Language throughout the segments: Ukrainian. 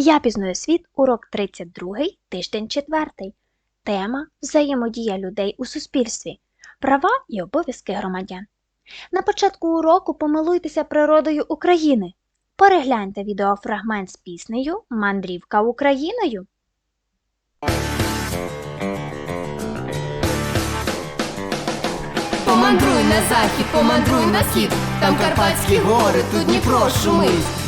Я пізнаю світ, урок 32, тиждень 4. Тема Взаємодія людей у суспільстві. Права і обов'язки громадян. На початку уроку помилуйтеся природою України. Перегляньте відеофрагмент з піснею Мандрівка Україною. Помандруй на захід, помандруй на схід, там Карпатські гори, тут Дніпро шумить.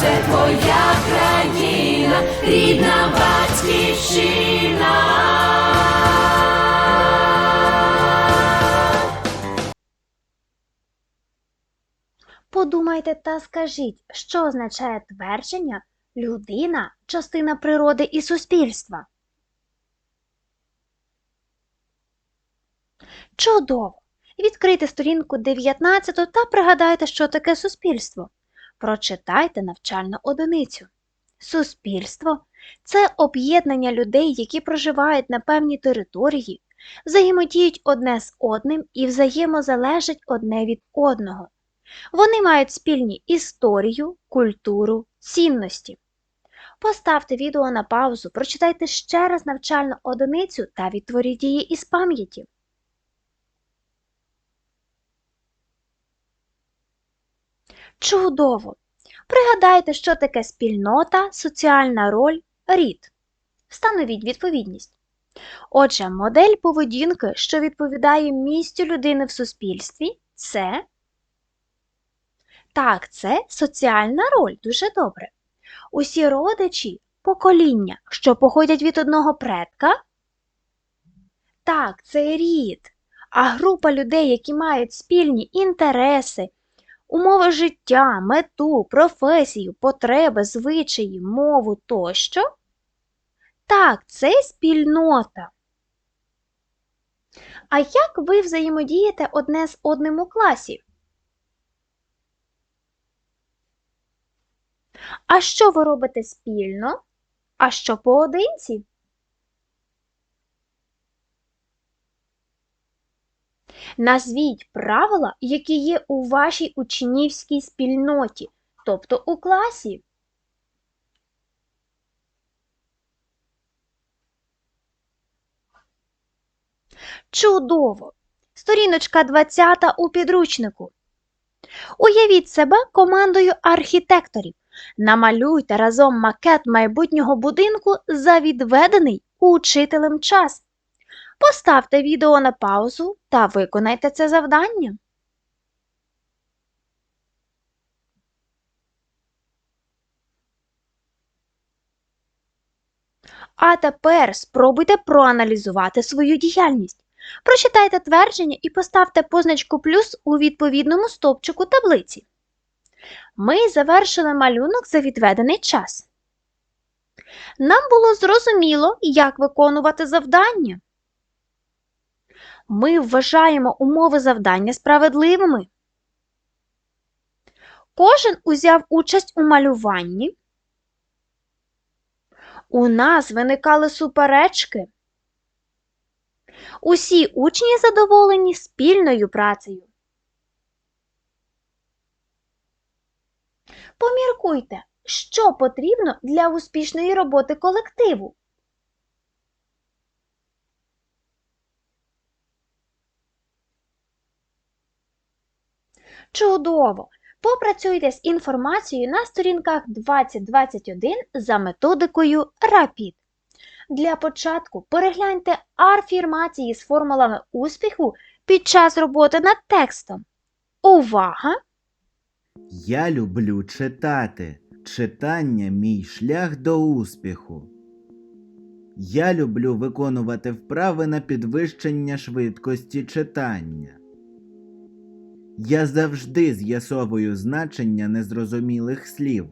це твоя країна, рідна батьківщина. Подумайте та скажіть, що означає твердження людина частина природи і суспільства. Чудово! Відкрийте сторінку 19 та пригадайте, що таке суспільство. Прочитайте навчальну одиницю. Суспільство це об'єднання людей, які проживають на певній території, взаємодіють одне з одним і взаємозалежать одне від одного. Вони мають спільні історію, культуру, цінності. Поставте відео на паузу, прочитайте ще раз навчальну одиницю та відтворіть її із пам'яті. Чудово! Пригадайте, що таке спільнота, соціальна роль, рід. Встановіть відповідність. Отже, модель поведінки, що відповідає місцю людини в суспільстві, це так, це соціальна роль, дуже добре. Усі родичі покоління, що походять від одного предка. Так, це рід. А група людей, які мають спільні інтереси, умови життя, мету, професію, потреби, звичаї, мову тощо. Так, це спільнота. А як ви взаємодієте одне з одним у класі? А що ви робите спільно? А що поодинці? Назвіть правила, які є у вашій учнівській спільноті, тобто у класі. Чудово! Сторіночка 20 у підручнику. Уявіть себе командою архітекторів. Намалюйте разом макет майбутнього будинку за відведений учителем час. Поставте відео на паузу та виконайте це завдання. А тепер спробуйте проаналізувати свою діяльність. Прочитайте твердження і поставте позначку плюс у відповідному стовпчику таблиці. Ми завершили малюнок за відведений час. Нам було зрозуміло, як виконувати завдання. Ми вважаємо умови завдання справедливими. Кожен узяв участь у малюванні. У нас виникали суперечки. Усі учні задоволені спільною працею. Поміркуйте, що потрібно для успішної роботи колективу. Чудово! Попрацюйте з інформацією на сторінках 2021 за методикою RAPID. Для початку перегляньте афірмації з формулами успіху під час роботи над текстом. Увага! Я люблю читати. Читання мій шлях до успіху. Я люблю виконувати вправи на підвищення швидкості читання. Я завжди з'ясовую значення незрозумілих слів.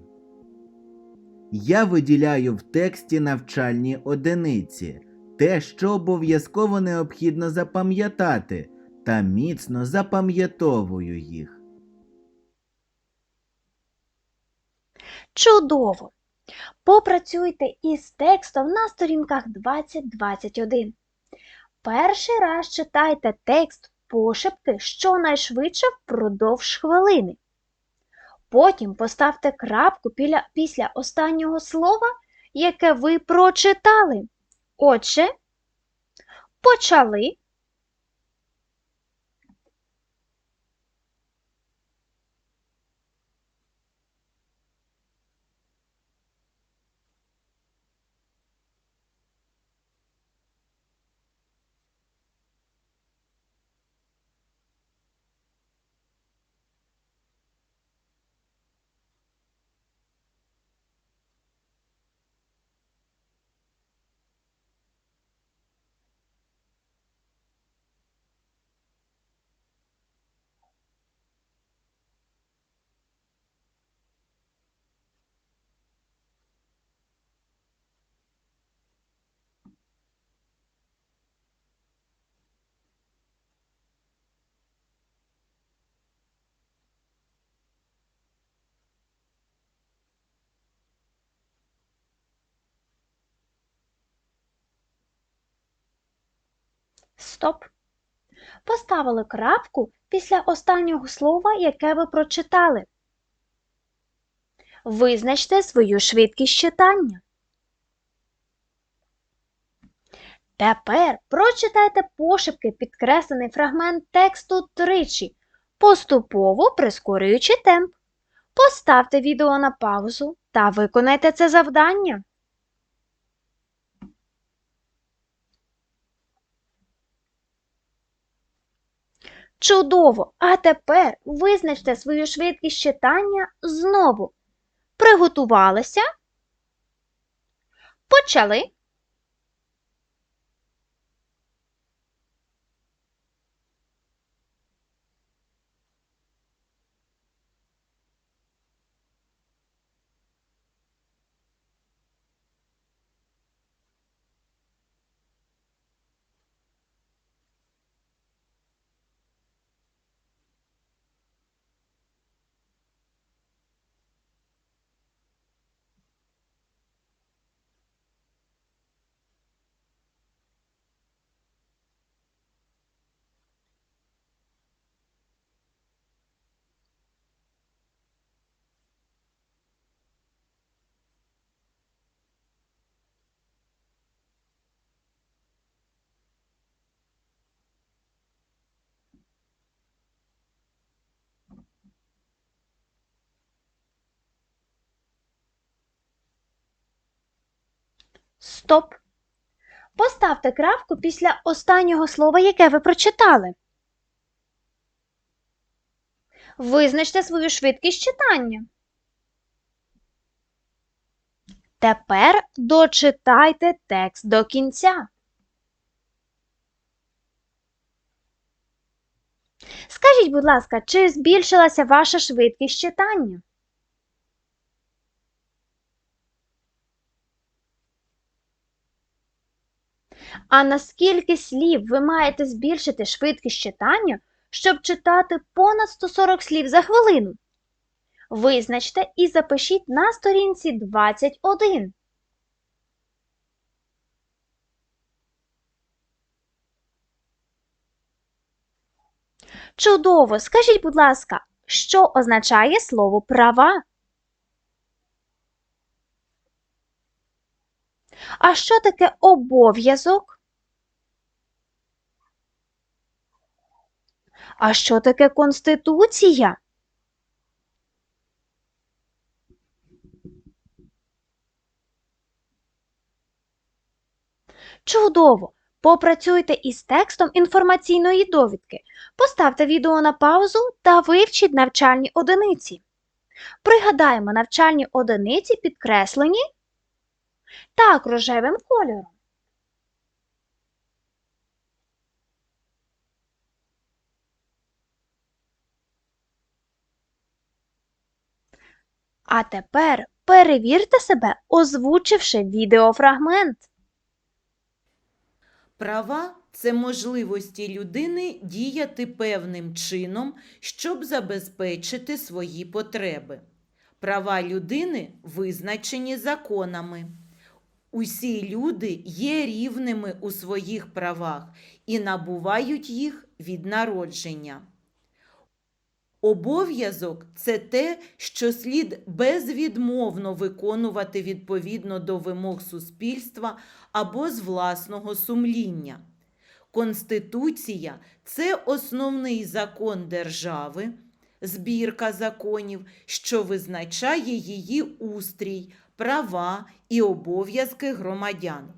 Я виділяю в тексті навчальні одиниці те, що обов'язково необхідно запам'ятати, та міцно запам'ятовую їх. Чудово! Попрацюйте із текстом на сторінках 20-21. Перший раз читайте текст пошепки щонайшвидше впродовж хвилини. Потім поставте крапку після останнього слова, яке ви прочитали. Отже, почали. Стоп. Поставили крапку після останнього слова, яке ви прочитали. Визначте свою швидкість читання. Тепер прочитайте пошепки підкреслений фрагмент тексту тричі, поступово прискорюючи темп. Поставте відео на паузу та виконайте це завдання. Чудово! А тепер визначте свою швидкість читання знову. Приготувалися? Почали. Стоп. Поставте крапку після останнього слова, яке ви прочитали. Визначте свою швидкість читання. Тепер дочитайте текст до кінця. Скажіть, будь ласка, чи збільшилася ваша швидкість читання? А на скільки слів ви маєте збільшити швидкість читання, щоб читати понад 140 слів за хвилину? Визначте і запишіть на сторінці 21. Чудово! Скажіть, будь ласка, що означає слово права? А що таке обов'язок? А що таке конституція? Чудово! Попрацюйте із текстом інформаційної довідки. Поставте відео на паузу та вивчіть навчальні одиниці. Пригадаємо навчальні одиниці підкреслені так рожевим кольором. А тепер перевірте себе, озвучивши відеофрагмент. Права це можливості людини діяти певним чином, щоб забезпечити свої потреби. Права людини визначені законами. Усі люди є рівними у своїх правах і набувають їх від народження. Обов'язок це те, що слід безвідмовно виконувати відповідно до вимог суспільства або з власного сумління. Конституція це основний закон держави, збірка законів, що визначає її устрій, права і обов'язки громадян.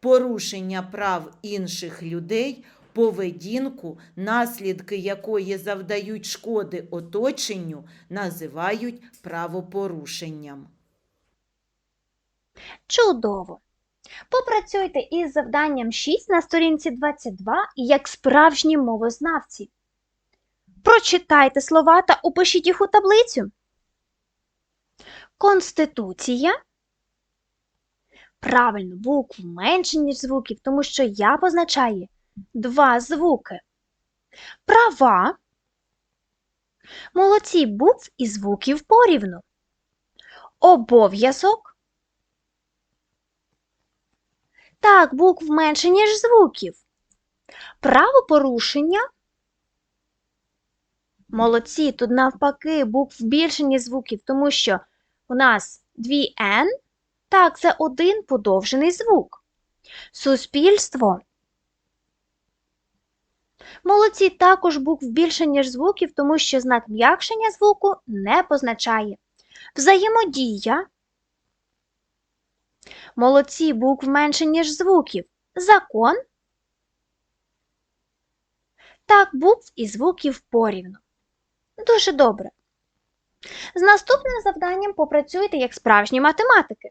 Порушення прав інших людей, поведінку, наслідки якої завдають шкоди оточенню, називають правопорушенням. Чудово! Попрацюйте із завданням 6 на сторінці 22 як справжні мовознавці. Прочитайте слова та опишіть їх у таблицю. Конституція. Правильно, букв менше, ніж звуків, тому що я позначає два звуки. Права. Молодці букв і звуків порівну. Обов'язок. Так, букв менше, ніж звуків. Правопорушення. Молодці, тут навпаки букв більше, ніж звуків, тому що у нас дві N, так, це один подовжений звук. Суспільство. Молодці також букв більше, ніж звуків, тому що знак м'якшення звуку не позначає. Взаємодія. Молодці букв менше, ніж звуків. Закон. Так, букв і звуків порівну. Дуже добре. З наступним завданням попрацюйте як справжні математики.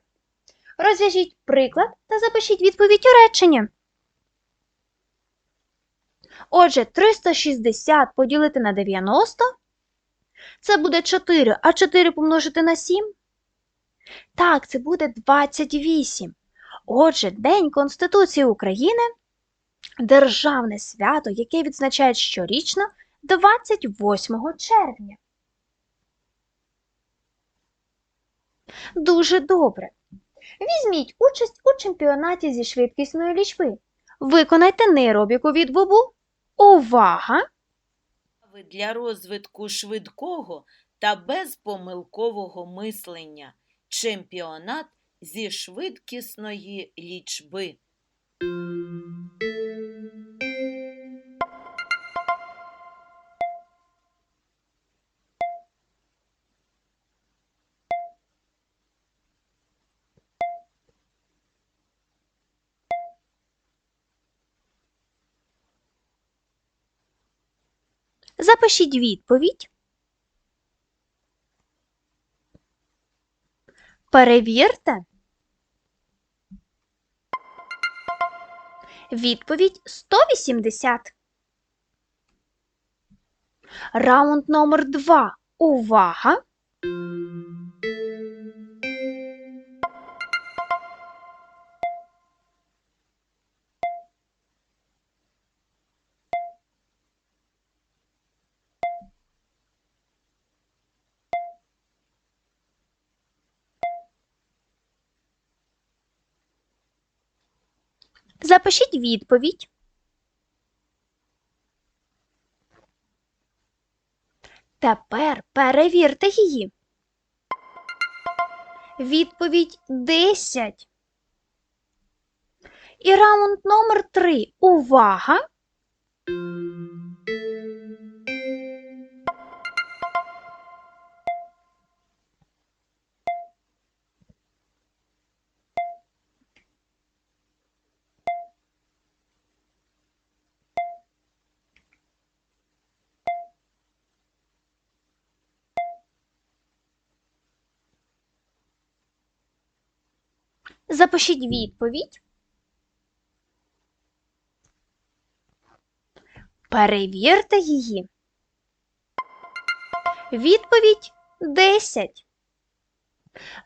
Розв'яжіть приклад та запишіть відповідь у речення. Отже, 360 поділити на 90 це буде 4, а 4 помножити на 7 так, це буде 28. Отже, День Конституції України державне свято, яке відзначають щорічно 28 червня. Дуже добре. Візьміть участь у чемпіонаті зі швидкісної лічби. Виконайте нейробіку від бубу. Увага! Для розвитку швидкого та безпомилкового мислення. Чемпіонат зі швидкісної лічби. Запишіть відповідь. Перевірте. Відповідь 180. Раунд номер 2. Увага! Запишіть відповідь. Тепер перевірте її. Відповідь 10. І раунд номер 3. Увага! Запишіть відповідь. Перевірте її. Відповідь 10.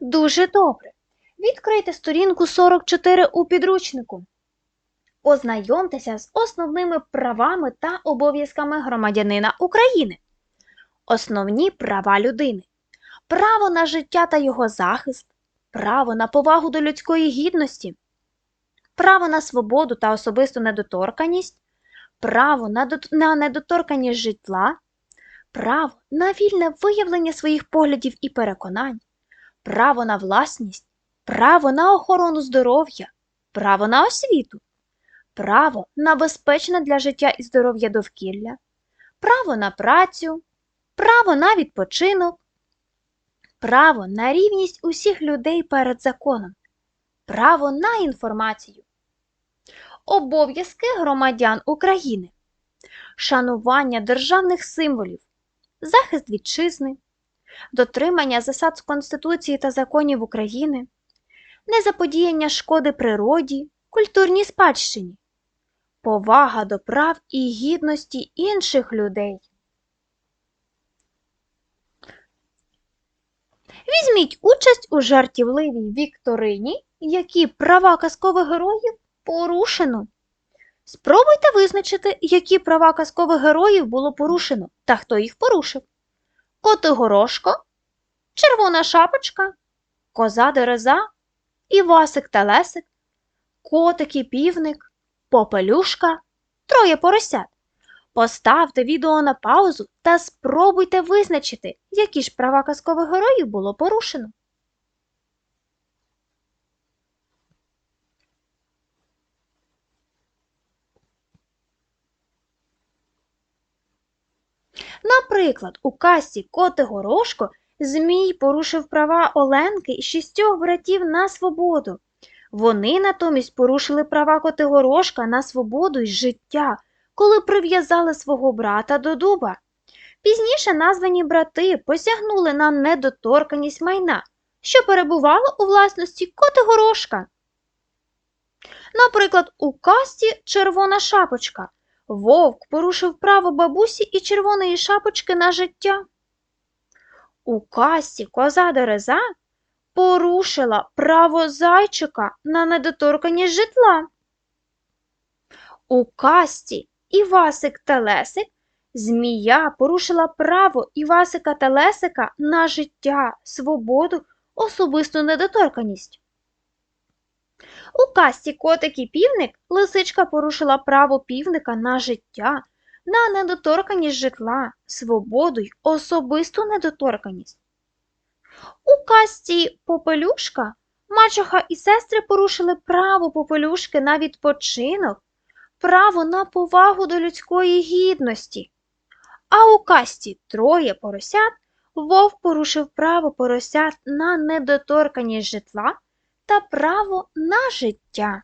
Дуже добре. Відкрийте сторінку 44 у підручнику. Ознайомтеся з основними правами та обов'язками громадянина України. Основні права людини. Право на життя та його захист, право на повагу до людської гідності, право на свободу та особисту недоторканність, право на, дот- на недоторканність житла, право на вільне виявлення своїх поглядів і переконань, право на власність, право на охорону здоров'я, право на освіту, право на безпечне для життя і здоров'я довкілля, право на працю, право на відпочинок, право на рівність усіх людей перед законом, право на інформацію, обов'язки громадян України, шанування державних символів, захист вітчизни, дотримання засад Конституції та законів України, незаподіяння шкоди природі, культурній спадщині, повага до прав і гідності інших людей. Візьміть участь у жартівливій вікторині, які права казкових героїв порушено. Спробуйте визначити, які права казкових героїв було порушено та хто їх порушив. Котигорошко, червона шапочка, коза дереза, Івасик та Лесик, котик і півник, попелюшка, троє поросят. Поставте відео на паузу та спробуйте визначити, які ж права казкових героїв було порушено. Наприклад, у казці Коти Горошко Змій порушив права Оленки і шістьох братів на свободу. Вони натомість порушили права Котигорошка на свободу й життя, коли прив'язали свого брата до дуба. Пізніше названі брати посягнули на недоторканість майна, що перебувало у власності Котигорошка. Наприклад, у казці Червона шапочка Вовк порушив право бабусі і червоної шапочки на життя. У касті коза Дереза порушила право зайчика на недоторканість житла. У касті Івасик та Лесик змія порушила право Івасика та Лесика на життя, свободу, особисту недоторканість. У касті Котик і півник лисичка порушила право півника на життя, на недоторканість житла, свободу й особисту недоторканість. У касті Попелюшка мачеха і сестри порушили право Попелюшки на відпочинок, право на повагу до людської гідності. А у касті Троє поросят вовк порушив право поросят на недоторканість житла та право на життя.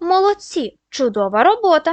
Молодці! Чудова робота!